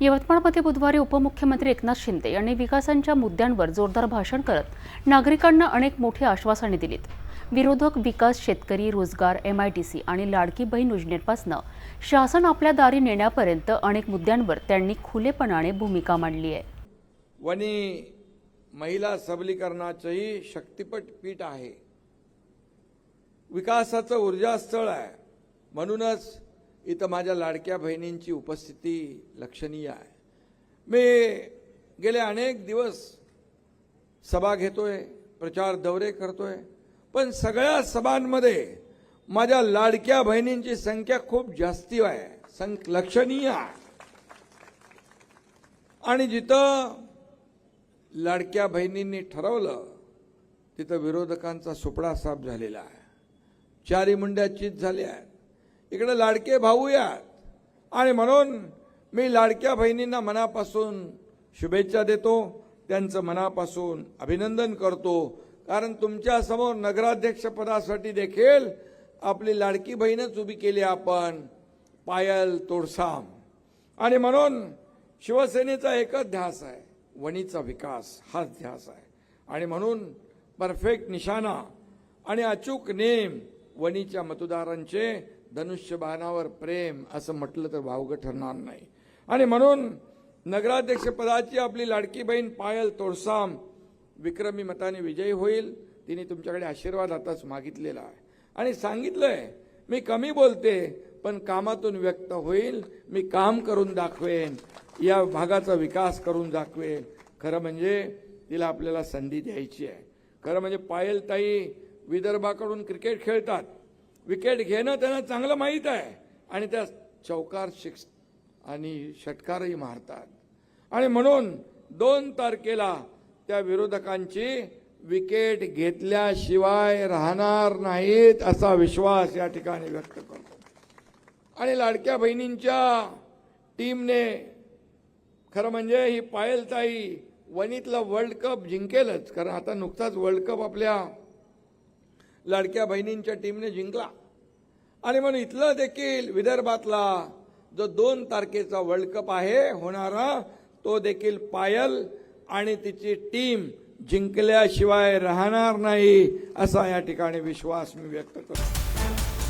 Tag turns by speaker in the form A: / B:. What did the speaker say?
A: यवतमाळमध्ये बुधवारी उपमुख्यमंत्री एकनाथ शिंदे यांनी विकासांच्या मुद्द्यांवर जोरदार भाषण करत नागरिकांना अनेक मोठी आश्वासने दिलीत. विरोधक विकास शेतकरी रोजगार एम आय टी सी आणि लाडकी बहीण योजनेपासनं शासन आपल्या दारी नेण्यापर्यंत अनेक मुद्द्यांवर त्यांनी खुलेपणाने भूमिका मांडली आहे.
B: वनी महिला सबलीकरणाचंही शक्तिपट पीठ आहे. विकासाचं ऊर्जास्थळ आहे. म्हणूनच इथं माझ्या लाडक्या बहिणींची उपस्थिती लक्षणीय आहे. मी गेले अनेक दिवस सभा घेतोय प्रचार दौरे करतोय पण सगळ्या सभांमध्ये माझ्या लाडक्या बहिणींची संख्या खूप जास्ती आहे संख लक्षणीय आहे. आणि जिथं लाडक्या बहिणींनी ठरवलं तिथं विरोधकांचा सुपडा साफ झालेला आहे. चारी मुंड्या चित झाल्या आहेत. इकडं लाडके भाऊ या. आणि म्हणून मी लाडक्या बहिणींना मनापासून शुभेच्छा देतो त्यांचं मनापासून अभिनंदन करतो. कारण तुमच्यासमोर नगराध्यक्षपदासाठी देखील आपली लाडकी बहीणच उभी केली आपण पायल तोडसाम. आणि म्हणून शिवसेनेचा एकच ध्यास आहे वणीचा विकास हाच ध्यास आहे. आणि म्हणून परफेक्ट निशाणा आणि अचूक नेम वणीच्या मतदारांचे धनुष्यबाणावर प्रेम असं म्हटलं तर भावग ठरणार नाही. आणि म्हणून नगराध्यक्षपदाची आपली लाडकी बहीण पायल तोडसाम विक्रमी मताने विजयी होईल तिने तुमच्याकडे आशीर्वाद आताच मागितलेला आहे. आणि सांगितलंय मी कमी बोलते पण कामातून व्यक्त होईल मी काम करून दाखवेन या भागाचा विकास करून दाखवेन. खरं म्हणजे तिला आपल्याला संधी द्यायची आहे. खरं म्हणजे पायलताई विदर्भाकडून क्रिकेट खेळतात. विकेट घेणं त्यांना चांगलं माहीत आहे. आणि त्या चौकार शिक्ष आणि षटकारही मारतात. आणि म्हणून दोन तारखेला त्या विरोधकांची विकेट घेतल्याशिवाय राहणार नाहीत असा विश्वास या ठिकाणी व्यक्त करतो. आणि लाडक्या बहिणींच्या टीमने खरं म्हणजे ही पायलताई वणीतला वर्ल्ड कप जिंकेलच. कारण आता नुकताच वर्ल्ड कप आपल्या लाडक्या बहिणींच्या टीमने जिंकला. आणि म्हणून इथलं देखील विदर्भातला जो दोन तारखेचा वर्ल्ड कप आहे होणारा तो देखील पायल आणि तिची टीम जिंकल्याशिवाय राहणार नाही असा या ठिकाणी विश्वास मी व्यक्त करतो.